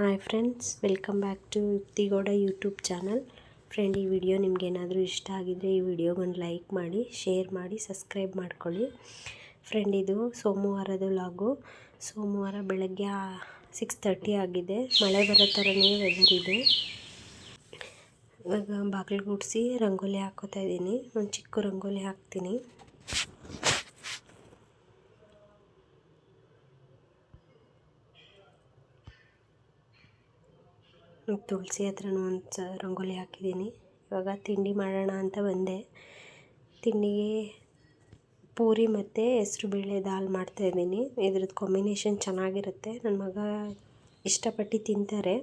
Hi friends welcome back to Yukthi Gowda YouTube channel friend ಈ video ನಿಮ್ಗೆ ಏನಾದರೂ ಇಷ್ಟ ಆಗಿದರೆ ಈ ವಿಡಿಯೋಗೊಂದು ಲೈಕ್ ಮಾಡಿ ಶೇರ್ ಮಾಡಿ ಸಬ್ಸ್ಕ್ರೈಬ್ ಮಾಡ್ಕೊಳ್ಳಿ. ಫ್ರೆಂಡ್ ಇದು ಸೋಮವಾರದ ಲಾಗು ಸೋಮವಾರ ಬೆಳಗ್ಗೆ ಸಿಕ್ಸ್ ತರ್ಟಿ ಆಗಿದೆ. ಮಳೆ ಬರೋ ಥರನೇ ವೆದರ್ ಇದೆ. ಇವಾಗ ಬಾಗಿಲು ಗುಡಿಸಿ ರಂಗೋಲಿ ಹಾಕೋತಾ ಇದ್ದೀನಿ. ಒಂದು ಚಿಕ್ಕ ರಂಗೋಲಿ ಹಾಕ್ತೀನಿ. ತುಳಸಿ ಹತ್ರನೂ ಒಂದು ಸ ರಂಗೋಲಿ ಹಾಕಿದ್ದೀನಿ. ಇವಾಗ ತಿಂಡಿ ಮಾಡೋಣ ಅಂತ ಬಂದೆ. ತಿಂಡಿಗೆ ಪೂರಿ ಮತ್ತು ಹೆಸ್ರುಬೇಳೆ ದಾಲ್ ಮಾಡ್ತಾಯಿದ್ದೀನಿ ಇದ್ರದ್ದು ಕಾಂಬಿನೇಷನ್ ಚೆನ್ನಾಗಿರುತ್ತೆ. ನನ್ನ ಮಗ ಇಷ್ಟಪಟ್ಟು ತಿಂತಾರೆ.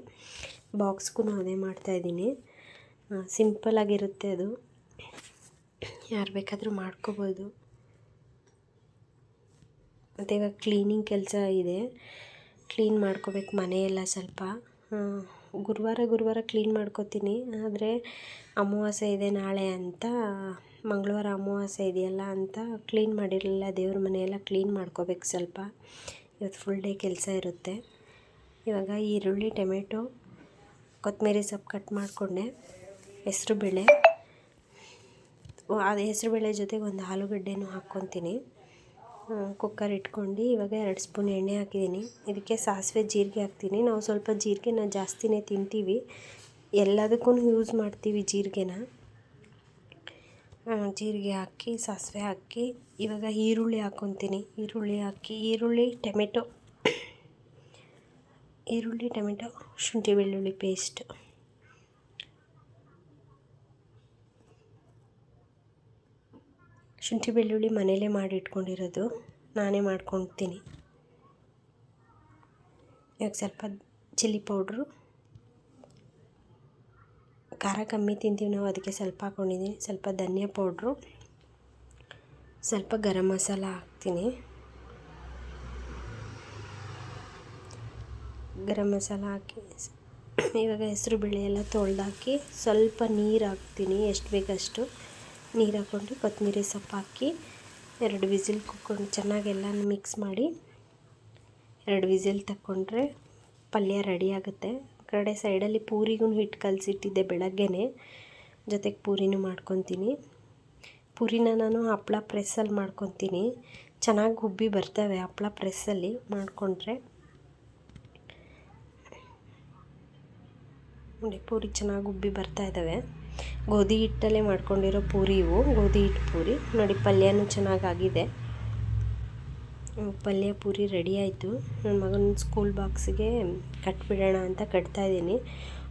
ಬಾಕ್ಸ್ಗೂ ಅದೇ ಮಾಡ್ತಾಯಿದ್ದೀನಿ ಸಿಂಪಲಾಗಿರುತ್ತೆ ಅದು. ಯಾರು ಬೇಕಾದರೂ ಮಾಡ್ಕೋಬೋದು. ಮತ್ತು ಇವಾಗ ಕ್ಲೀನಿಂಗ್ ಕೆಲಸ ಇದೆ. ಕ್ಲೀನ್ ಮಾಡ್ಕೋಬೇಕು ಮನೆಯೆಲ್ಲ ಸ್ವಲ್ಪ. ಗುರುವಾರ ಗುರುವಾರ ಕ್ಲೀನ್ ಮಾಡ್ಕೋತೀನಿ. ಆದರೆ ಅಮಾವಾಸ್ಯೆ ಇದೆ ನಾಳೆ ಅಂತ, ಮಂಗಳವಾರ ಅಮಾವಾಸ್ಯೆ ಇದೆಯಲ್ಲ ಅಂತ ಕ್ಲೀನ್ ಮಾಡಿರಲಿಲ್ಲ. ದೇವ್ರ ಮನೆಯೆಲ್ಲ ಕ್ಲೀನ್ ಮಾಡ್ಕೋಬೇಕು ಸ್ವಲ್ಪ. ಇವತ್ತು ಫುಲ್ ಡೇ ಕೆಲಸ ಇರುತ್ತೆ. ಇವಾಗ ಈರುಳ್ಳಿ, ಟೊಮೆಟೊ, ಕೊತ್ತಂಬರಿ ಸೊಪ್ಪು ಕಟ್ ಮಾಡಿಕೊಂಡೆ. ಹೆಸ್ರುಬೇಳೆ. ಅದು ಹೆಸ್ರುಬೇಳೆ ಜೊತೆಗೆ ಒಂದು ಆಲೂಗಡ್ಡೆನೂ ಹಾಕ್ಕೊತೀನಿ. ಕುಕ್ಕರ್ ಇಟ್ಕೊಂಡು ಇವಾಗ ಎರಡು ಸ್ಪೂನ್ ಎಣ್ಣೆ ಹಾಕಿದ್ದೀನಿ. ಇದಕ್ಕೆ ಸಾಸಿವೆ ಜೀರಿಗೆ ಹಾಕ್ತೀನಿ. ನಾವು ಸ್ವಲ್ಪ ಜೀರಿಗೆನ ಜಾಸ್ತಿನೇ ತಿಂತೀವಿ. ಎಲ್ಲದಕ್ಕೂ ಯೂಸ್ ಮಾಡ್ತೀವಿ ಜೀರಿಗೆನ. ಜೀರಿಗೆ ಹಾಕಿ, ಸಾಸಿವೆ ಹಾಕಿ, ಇವಾಗ ಈರುಳ್ಳಿ ಹಾಕೊತೀನಿ. ಈರುಳ್ಳಿ ಹಾಕಿ, ಈರುಳ್ಳಿ, ಟೊಮೆಟೊ. ಈರುಳ್ಳಿ, ಟೊಮೆಟೊ, ಶುಂಠಿ ಬೆಳ್ಳುಳ್ಳಿ ಪೇಸ್ಟ್ ಶುಂಠಿ ಬೆಳ್ಳುಳ್ಳಿ ಮನೇಲೇ ಮಾಡಿ ಇಟ್ಕೊಂಡಿರೋದು ನಾನೇ ಮಾಡ್ಕೊಳ್ತೀನಿ ಇವಾಗ ಸ್ವಲ್ಪ ಚಿಲ್ಲಿ ಪೌಡ್ರು, ಖಾರ ಕಮ್ಮಿ ತಿಂತೀವಿ ನಾವು, ಅದಕ್ಕೆ ಸ್ವಲ್ಪ ಹಾಕ್ಕೊಂಡಿದ್ದೀನಿ ಸ್ವಲ್ಪ ಧನಿಯಾ ಪೌಡ್ರು, ಸ್ವಲ್ಪ ಗರಂ ಮಸಾಲ ಹಾಕ್ತೀನಿ. ಗರಂ ಮಸಾಲ ಹಾಕಿ, ಇವಾಗ ಹೆಸರು ಬೇಳೆ ಎಲ್ಲ ತೊಳೆದಾಕಿ ಸ್ವಲ್ಪ ನೀರು ಹಾಕ್ತೀನಿ, ಎಷ್ಟು ಬೇಕಷ್ಟು. ನೀರು ಹಾಕ್ಕೊಂಡು ಕೊತ್ತಂಬರಿ ಸೊಪ್ಪು ಹಾಕಿ, ಎರಡು ವಿಸಿಲ್ ಕುಕ್ಕೊಂಡು ಚೆನ್ನಾಗೆಲ್ಲ ಮಿಕ್ಸ್ ಮಾಡಿ, ಎರಡು ವಿಸಿಲ್ ತಗೊಂಡ್ರೆ ಪಲ್ಯ ರೆಡಿ ಆಗುತ್ತೆ. ಕಡೆ ಸೈಡಲ್ಲಿ ಪೂರಿಗೂ ಹಿಟ್ಟು ಕಲಸಿಟ್ಟಿದ್ದೆ ಬೆಳಗ್ಗೆನೆ. ಜೊತೆಗೆ ಪೂರಿನೂ ಮಾಡ್ಕೊತೀನಿ. ಪೂರಿನ ನಾನು ಹಪ್ಪಳ ಪ್ರೆಸ್ಸಲ್ಲಿ ಮಾಡ್ಕೊತೀನಿ. ಚೆನ್ನಾಗಿ ಹುಬ್ಬಿ ಬರ್ತವೆ ಹಪ್ಪಳ ಪ್ರೆಸ್ಸಲ್ಲಿ ಮಾಡಿಕೊಂಡ್ರೆ. ನೋಡಿ, ಪೂರಿ ಚೆನ್ನಾಗಿ ಉಬ್ಬಿ ಬರ್ತಾ ಇದ್ದಾವೆ ಗೋಧಿ ಹಿಟ್ಟಲ್ಲೇ ಮಾಡ್ಕೊಂಡಿರೋ ಪೂರಿ ಇವು. ಗೋಧಿ ಹಿಟ್ಟು ಪೂರಿ. ನೋಡಿ, ಪಲ್ಯನೂ ಚೆನ್ನಾಗಾಗಿದೆ. ಪಲ್ಯ ಪೂರಿ ರೆಡಿ ಆಯಿತು. ನನ್ನ ಮಗನ ಸ್ಕೂಲ್ ಬಾಕ್ಸಿಗೆ ಕಟ್ಬಿಡೋಣ ಅಂತ ಕಟ್ತಾ ಇದ್ದೀನಿ.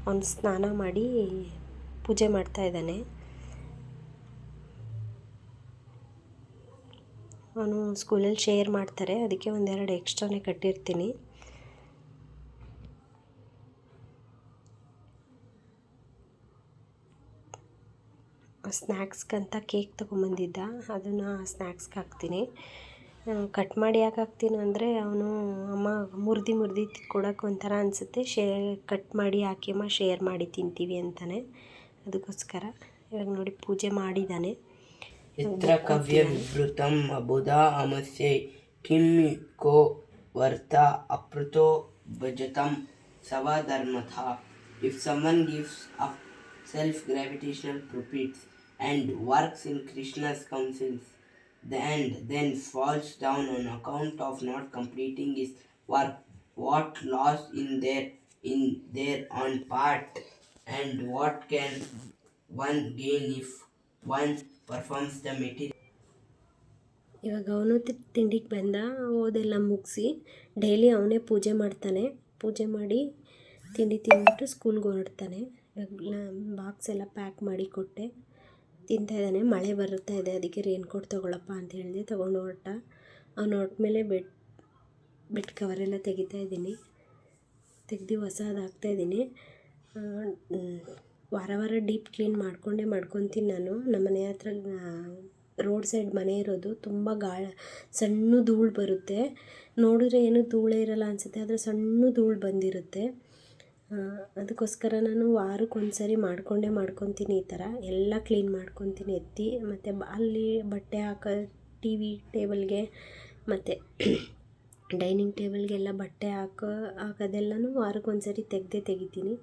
ಅವನು ಸ್ನಾನ ಮಾಡಿ ಪೂಜೆ ಮಾಡ್ತಾ ಇದ್ದಾನೆ. ಅವನು ಸ್ಕೂಲಲ್ಲಿ ಶೇರ್ ಮಾಡ್ತಾರೆ. ಅದಕ್ಕೆ ಒಂದೆರಡು ಎಕ್ಸ್ಟ್ರಾನೇ ಕಟ್ಟಿರ್ತೀನಿ. ಸ್ನ್ಯಾಕ್ಸ್ಗಂತ ಕೇಕ್ ತೊಗೊಂಬಂದಿದ್ದ. ಅದನ್ನು ಸ್ನ್ಯಾಕ್ಸ್ಗೆ ಹಾಕ್ತೀನಿ. ಕಟ್ ಮಾಡಿ ಯಾಕೆ ಹಾಕ್ತೀನಿ ಅಂದರೆ ಅವನು ಅಮ್ಮ ಮುರಿದು ಮುರಿದು ಕೊಡೋಕೆ ಒಂಥರ ಅನಿಸುತ್ತೆ. ಶೇ, ಕಟ್ ಮಾಡಿ ಹಾಕಿಮ್ಮ ಶೇರ್ ಮಾಡಿ ತಿಂತೀವಿ ಅಂತಾನೆ. ಅದಕ್ಕೋಸ್ಕರ ಇವಾಗ ನೋಡಿ ಪೂಜೆ ಮಾಡಿದ್ದಾನೆ ಇತ್ರ ಕವ್ಯ ವಿವೃತಂ ಅಬುಧ ಅಮಸ್ಯೆ ಕಿಂ ಕೋ ವರ್ತ ಅಪೃತೋ ಭಜತಂ ಸವಧರ್ಮಥ if someone gives up self gravitational properties and works in Krishna's counsels, and then falls down on account of not completing his work. What loss in their in their own part, and what can one gain if one performs the material? ಇವಾಗ ಅವನು ತಿಂಡಿಗೆ ಬಂದ ಓದೆಲ್ಲ ಮುಗಿಸಿ daily ಅವನೇ ಪೂಜೆ ಮಾಡ್ತಾನೆ ಪೂಜೆ ಮಾಡಿ ತಿಂಡಿ ತಿಂದ್ಬಿಟ್ಟು ಸ್ಕೂಲ್ಗೆ ಹೊರಡ್ತಾನೆ ಬಾಕ್ಸ್ ಎಲ್ಲ ಪ್ಯಾಕ್ ಮಾಡಿ ಕೊಟ್ಟೆ ತಿಂತಾಯಿದ್ದಾನೆ ಮಳೆ ಬರುತ್ತಾ ಇದೆ, ಅದಕ್ಕೆ ರೇನ್ ಕೋಟ್ ತೊಗೊಳಪ್ಪ ಅಂತ ಹೇಳಿದೆ. ತೊಗೊಂಡು ಹೊರಟ. ಅವ್ನು ಹೊರಟ ಮೇಲೆ ಬೆಡ್ ಬೆಡ್ ಕವರೆಲ್ಲ ತೆಗಿತಾ ಇದ್ದೀನಿ. ತೆಗ್ದು ಹೊಸದು ಹಾಕ್ತಾಯಿದ್ದೀನಿ ವಾರ ವಾರ ಡೀಪ್ ಕ್ಲೀನ್ ಮಾಡಿಕೊಂಡೇ ಮಾಡ್ಕೊತೀನಿ ನಾನು. ನಮ್ಮ ಮನೆ ಹತ್ರ ರೋಡ್ ಸೈಡ್ ಮನೆ ಇರೋದು. ತುಂಬ ಗಾಳ, ಸಣ್ಣ ಧೂಳು ಬರುತ್ತೆ. ನೋಡಿದ್ರೆ ಏನು ಧೂಳೇ ಇರಲ್ಲ ಅನಿಸುತ್ತೆ, ಆದರೆ ಸಣ್ಣ ಧೂಳು ಬಂದಿರುತ್ತೆ. ಅದಕ್ಕೋಸ್ಕರ ನಾನು ವಾರಕ್ಕೆ ಸರಿ ಮಾಡಿಕೊಂಡೇ ಮಾಡ್ಕೊತೀನಿ ಈ ಥರ. ಎಲ್ಲ ಕ್ಲೀನ್ ಮಾಡ್ಕೊತೀನಿ ಎತ್ತಿ, ಮತ್ತು ಅಲ್ಲಿ ಬಟ್ಟೆ ಹಾಕೋ, ಟಿ ವಿ ಟೇಬಲ್ಗೆ, ಮತ್ತು ಡೈನಿಂಗ್ ಟೇಬಲ್ಗೆಲ್ಲ ಬಟ್ಟೆ ಹಾಕೋ, ಹಾಕೋದೆಲ್ಲನೂ ವಾರಕ್ಕೊಂದ್ಸರಿ ತೆಗೆದೇ ತೆಗಿತೀನಿ.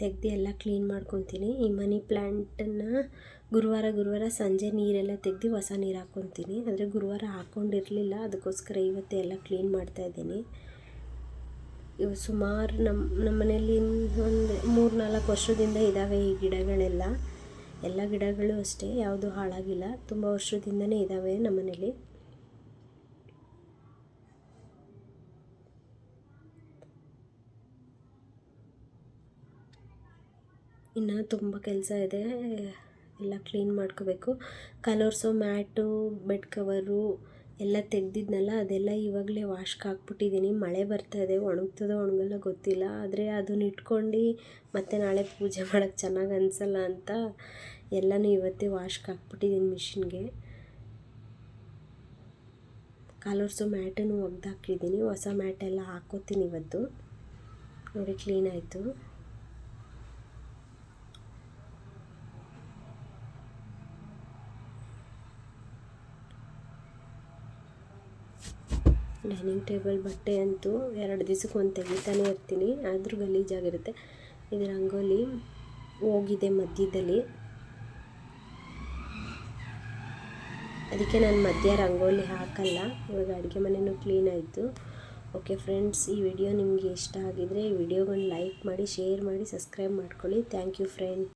ತೆಗೆದು ಎಲ್ಲ ಕ್ಲೀನ್ ಮಾಡ್ಕೊತೀನಿ. ಈ ಮನಿ ಪ್ಲ್ಯಾಂಟನ್ನು ಗುರುವಾರ ಗುರುವಾರ ಸಂಜೆ ನೀರೆಲ್ಲ ತೆಗೆದು ಹೊಸ ನೀರು ಹಾಕ್ಕೊತೀನಿ ಆದರೆ ಗುರುವಾರ ಹಾಕ್ಕೊಂಡಿರಲಿಲ್ಲ ಅದಕ್ಕೋಸ್ಕರ ಇವತ್ತೇ ಎಲ್ಲ ಕ್ಲೀನ್ ಮಾಡ್ತಾಯಿದ್ದೀನಿ ಇವು ಸುಮಾರು ನಮ್ಮ ನಮ್ಮ ಮನೆಯಲ್ಲಿ ಒಂದು ಮೂರು ನಾಲ್ಕು ವರ್ಷದಿಂದ ಇದ್ದಾವೆ ಈ ಗಿಡಗಳೆಲ್ಲ. ಎಲ್ಲ ಗಿಡಗಳು ಅಷ್ಟೇ, ಯಾವುದು ಹಾಳಾಗಿಲ್ಲ. ತುಂಬ ವರ್ಷದಿಂದನೇ ಇದ್ದಾವೆ ನಮ್ಮ ಮನೇಲಿ ಇನ್ನು ತುಂಬ ಕೆಲಸ ಇದೆ, ಎಲ್ಲ ಕ್ಲೀನ್ ಮಾಡ್ಕೋಬೇಕು. ಕಲರ್ಸು ಮ್ಯಾಟು, ಬೆಡ್ ಕವರು ಎಲ್ಲ ತೆಗೆದಿದ್ನಲ್ಲ, ಅದೆಲ್ಲ ಇವಾಗಲೇ ವಾಶ್ಗೆ ಹಾಕ್ಬಿಟ್ಟಿದ್ದೀನಿ ಮಳೆ ಬರ್ತಾ ಇದೆ, ಒಣಗ್ತದೋ ಒಣಗಲ್ಲ ಗೊತ್ತಿಲ್ಲ. ಆದರೆ ಅದನ್ನ ಇಟ್ಕೊಂಡು ಮತ್ತೆ ನಾಳೆ ಪೂಜೆ ಮಾಡೋಕ್ಕೆ ಚೆನ್ನಾಗಿ ಅನಿಸಲ್ಲ ಅಂತ ಎಲ್ಲನೂ ಇವತ್ತೇ ವಾಶ್ಗೆ ಹಾಕ್ಬಿಟ್ಟಿದ್ದೀನಿ ಮಿಷಿನ್ಗೆ ಕಲರ್ಸು ಮ್ಯಾಟನ್ನು ಒಗ್ದಾಕಿದ್ದೀನಿ ಹೊಸ ಮ್ಯಾಟೆಲ್ಲ ಹಾಕೋತೀನಿ ಇವತ್ತು. ನೋಡಿ ಕ್ಲೀನ್ ಆಯಿತು. ಡೈನಿಂಗ್ ಟೇಬಲ್, ಬಟ್ಟೆ ಅಂತೂ ಎರಡು ದಿವ್ಸಕ್ಕೆ ಒಂದು ತೆಗಿತಾನೆ ಇರ್ತೀನಿ. ಆದರೂ ಗಲೀಜಾಗಿರುತ್ತೆ ಇದು ರಂಗೋಲಿ ಹೋಗಿದೆ ಮಧ್ಯದಲ್ಲಿ. ಅದಕ್ಕೆ ನಾನು ಮಧ್ಯ ರಂಗೋಲಿ ಹಾಕಲ್ಲ. ಇವಾಗ ಅಡುಗೆ ಮನೆಯೂ ಕ್ಲೀನ್ ಆಯಿತು. ಓಕೆ ಫ್ರೆಂಡ್ಸ್ ಈ ವಿಡಿಯೋ ನಿಮಗೆ ಇಷ್ಟ ಆಗಿದರೆ ಈ ವಿಡಿಯೋಗೊಂದು ಲೈಕ್ ಮಾಡಿ ಶೇರ್ ಮಾಡಿ ಸಬ್ಸ್ಕ್ರೈಬ್ ಮಾಡ್ಕೊಳ್ಳಿ. Thank you friend